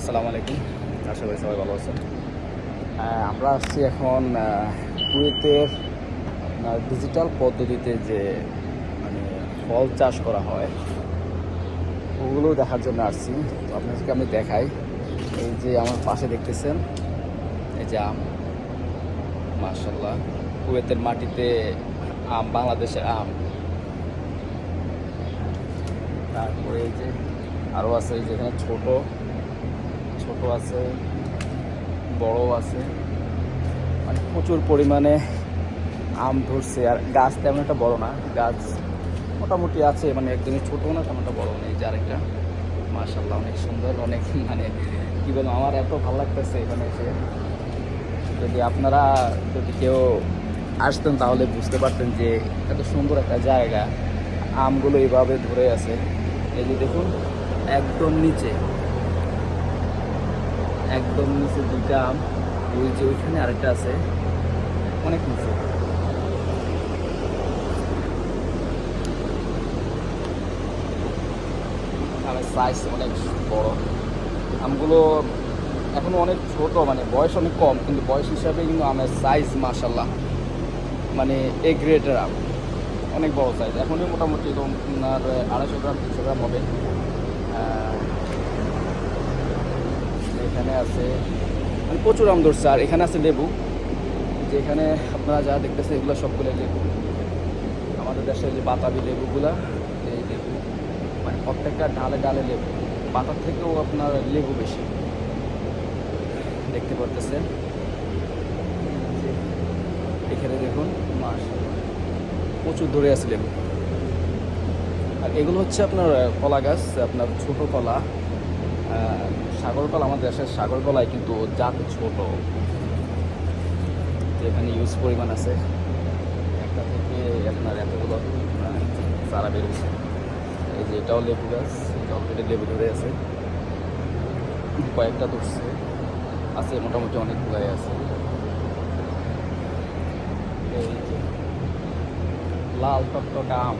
আসসালামু আলাইকুম। আশা করি সবাই ভালো আছেন। আমরা আসছি এখন কুয়েতের ডিজিটাল পদ্ধতিতে যে মানে ফল চাষ করা হয়, ওগুলো দেখার জন্য আসছি। তো আপনাদেরকে আমি দেখাই। এই যে আমার পাশে দেখতেছেন, এই যে আম। মার্শাল্লাহ কুয়েতের মাটিতে আম, বাংলাদেশের আম। তারপরে এই যে আরও আছে যেখানে ছোট ছোট আছে বড় আছে। মানে প্রচুর পরিমাণে আম ধরছে। আর গাছ তেমন একটা বড় না, গাছ মোটামুটি আছে মানে একদমই ছোটো না, তেমন একটা বড় নেই, যার একটা মার্শাল্লাহ অনেক সুন্দর, অনেক মানে কী বলব, আমার এত ভালো লাগতেছে এখানে এসে। যদি আপনারা, যদি কেউ আসতেন তাহলে বুঝতে পারতেন যে এত সুন্দর একটা জায়গা, আমগুলো এইভাবে ধরে আছে। এই যে দেখুন, একদম নিচে। একদম নিচে দুইটা আম ওই যে ওইখানে আরেকটা আছে। অনেক নিচে। আমের সাইজ অনেক বড়। আমগুলো এখনও অনেক ছোট মানে বয়স অনেক কম, কিন্তু বয়স হিসাবে কিন্তু আমের সাইজ মাসাল্লাহ মানে এ গ্রেডের আম। অনেক বড় সাইজ এখনই মোটামুটি আপনার আড়াইশো গ্রাম, তিনশো গ্রাম হবে। এখানে আছে মানে প্রচুর আম ধরছে। আর এখানে আছে লেবু যে এখানে আপনারা যা দেখতেছেন এগুলো সবগুলো লেবু। আমাদের দেশের যে বাতাবি লেবুগুলা, এই লেবু মানে প্রত্যেকটা ডালে ডালে লেবু। পাতার থেকেও আপনার লেবু বেশি। দেখতে পারতেছেন? এখানে দেখুন মাস প্রচুর ধরে আছে লেবু। আর এগুলো হচ্ছে আপনার কলা গাছ, আপনার ছোট কলা। আহ, সাগর কলা আমাদের দেশের সাগর কলায় কিন্তু জাত ছোট। এখানে ইউজ পরিমাণ আছে। একটা থেকে আপনার এতগুলো চারা বেরোচ্ছে। এই যে এটাও লেবু গাছ অলরেডি লেবু ধরে আছে। কয়েকটা ধরছে। আছে মোটামুটি অনেক অনেকগুলাই আছে। এই লাল টকটকা আম।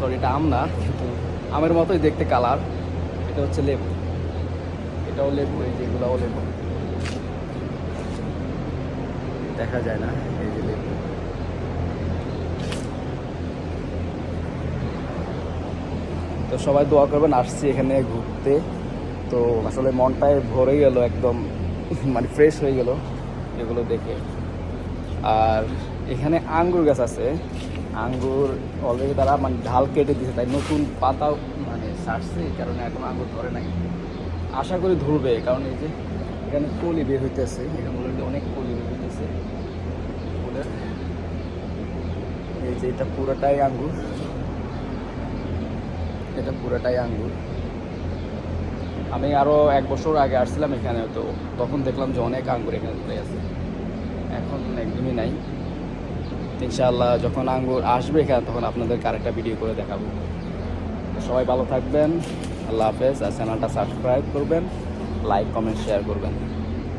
সরি এটা আম না কিন্তু আমের মতোই দেখতে কালার এটা হচ্ছে লেবু। এটাও লেবু এই যেগুলাও লেবু দেখা যায় না, এই যে লেবু তো সবাই দোয়া করবেন, আসছি এখানে ঘুরতে। তো আসলে মনটায় ভরে গেল একদম মানে ফ্রেশ হয়ে গেল এগুলো দেখে। আর এখানে আঙ্গুর গাছ আছে। আঙ্গুর অলরেডি তারা মানে ঢাল কেটে দিয়েছে তাই নতুন পাতা মানে সারছে, এই কারণে এখন আঙ্গুর ধরে নাই। আশা করি ধরবে, কারণ এই যে এখানে কলি বের হইতেছে, এখানে অলরেডি অনেক কলি বের হইতেছে। এই যে এটা পুরোটাই আঙ্গুর। এটা পুরোটাই আঙ্গুর। আমি আরও এক বছর আগে আসছিলাম এখানে, তো তখন দেখলাম যে অনেক আঙ্গুর এখানে ধরে আছে। এখন একদমই নাই। ইনশাআল্লাহ যখন আঙ্গুর আসবে এখানে, তখন আপনাদেরকে আরেকটা ভিডিও করে দেখাবো। সবাই ভালো থাকবেন। আল্লাহ হাফেজ আর চ্যানেলটা সাবস্ক্রাইব করবেন লাইক কমেন্ট শেয়ার করবেন।